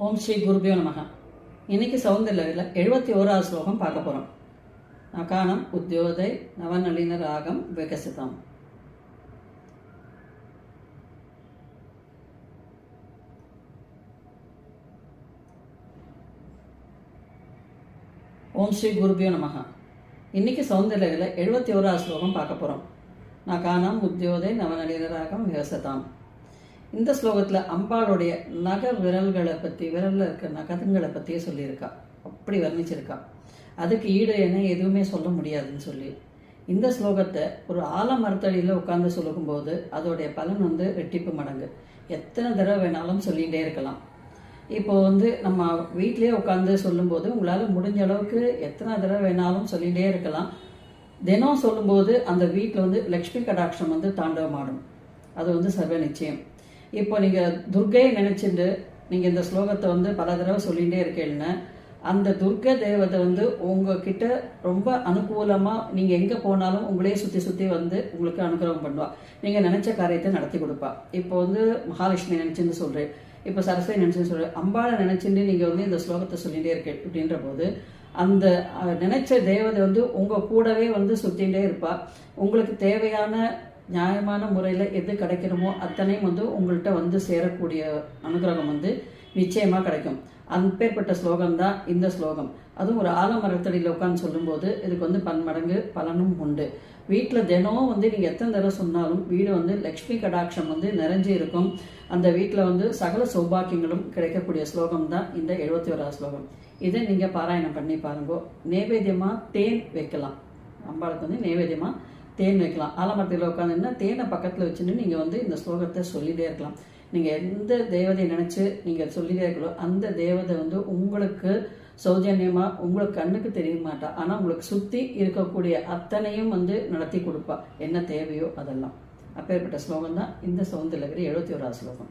ஓம் ஸ்ரீ குருபியோ நமக. இன்னைக்கு சௌந்தர்யில் எழுபத்தி ஓராவது ஸ்லோகம் பார்க்க போகிறோம் நகானம் உத்தியோதை நவநளின ராகம் விகசிதம். ஓம் ஸ்ரீ குருபியோ நமக. இன்னைக்கு சௌந்தர்யில் எழுபத்தி ஓராவது ஸ்லோகம் பார்க்க போகிறோம் நகானம் உத்தியோதை நவநளின ராகம் விகசிதாம். இந்த ஸ்லோகத்தில் அம்பாளுடைய நக விரல்களை பற்றி விரலில் இருக்க நகதங்களை பற்றியே சொல்லியிருக்கா. அப்படி வர்ணிச்சிருக்கா. அதுக்கு ஈடு என எதுவுமே சொல்ல முடியாதுன்னு சொல்லி. இந்த ஸ்லோகத்தை ஒரு ஆலமரத்தடியில் உட்காந்து சொல்லும்போது அதோடைய பலன் வந்து ரெட்டிப்பு மடங்கு. எத்தனை தடவை வேணாலும் சொல்லிகிட்டே இருக்கலாம். இப்போ வந்து நம்ம வீட்டிலே உட்காந்து சொல்லும்போது உங்களால் முடிஞ்ச அளவுக்கு எத்தனை தடவை வேணாலும் சொல்லிகிட்டே இருக்கலாம். தினம் சொல்லும்போது அந்த வீட்டில் வந்து லக்ஷ்மி கடாட்சம் வந்து தாண்டவமாடும். அது வந்து சர்வ நிச்சயம். இப்போ நீங்கள் துர்கையை நினச்சிட்டு நீங்கள் இந்த ஸ்லோகத்தை வந்து பல தடவை சொல்லிகிட்டே இருக்கேன்னு அந்த துர்க்க தேவதை வந்து உங்ககிட்ட ரொம்ப அனுகூலமாக நீங்கள் எங்கே போனாலும் உங்களே சுற்றி சுற்றி வந்து உங்களுக்கு அனுகிரகம் பண்ணுவா. நீங்கள் நினச்ச காரியத்தை நடத்தி கொடுப்பா. இப்போ வந்து மகாலட்சுமி நினச்சின்னு சொல்கிறேன் இப்போ சரஸ்வதி நினச்சின்னு சொல்கிறேன் அம்பாளை நினச்சிட்டு நீங்கள் வந்து இந்த ஸ்லோகத்தை சொல்லிகிட்டே இருக்கேன் அப்படின்ற போது அந்த நினைச்ச தேவதை வந்து உங்கள் கூடவே வந்து சுற்றிகிட்டே இருப்பாள் உங்களுக்கு தேவையான நியாயமான முறையில் எது கிடைக்கணுமோ அத்தனையும் வந்து உங்கள்கிட்ட வந்து சேரக்கூடிய அனுகிரகம் வந்து நிச்சயமாக கிடைக்கும். அப்பேற்பட்ட ஸ்லோகம் தான் இந்த ஸ்லோகம். அதுவும் ஒரு ஆலமரத்தடியில் உட்காந்து சொல்லும்போது இதுக்கு வந்து பன்மடங்கு பலனும் உண்டு. வீட்டில் தினம் வந்து நீங்கள் எத்தனை தடவை சொன்னாலும் வீடு வந்து லக்ஷ்மி கடாட்சம் வந்து நிறைஞ்சு இருக்கும். அந்த வீட்டில் வந்து சகல சௌபாக்கியங்களும் கிடைக்கக்கூடிய ஸ்லோகம் தான் இந்த எழுபத்தி ஓராவது ஸ்லோகம். இதை நீங்கள் பாராயணம் பண்ணி பாருங்கோ. நேவேத்தியமாக தேன் வைக்கலாம். அம்பாளுக்கு வந்து நேவேத்தியமாக தேன் வைக்கலாம். ஆலமரத்தில் உட்காந்துன்னா தேனை பக்கத்தில் வச்சுன்னு நீங்கள் வந்து இந்த ஸ்லோகத்தை சொல்லிகிட்டே இருக்கலாம். நீங்கள் எந்த தேவதையை நினச்சி நீங்கள் சொல்லிட்டே இருக்கலோ அந்த தேவதை வந்து உங்களுக்கு சௌஜன்யமாக உங்களுக்கு கண்ணுக்கு தெரிய மாட்டா. ஆனால் உங்களுக்கு சுற்றி இருக்கக்கூடிய அத்தனையும் வந்து நடத்தி கொடுப்பா. என்ன தேவையோ அதெல்லாம். அப்பேற்பட்ட ஸ்லோகம் தான் இந்த சௌந்தரகிரி எழுபத்தி ஓராவது ஸ்லோகம்.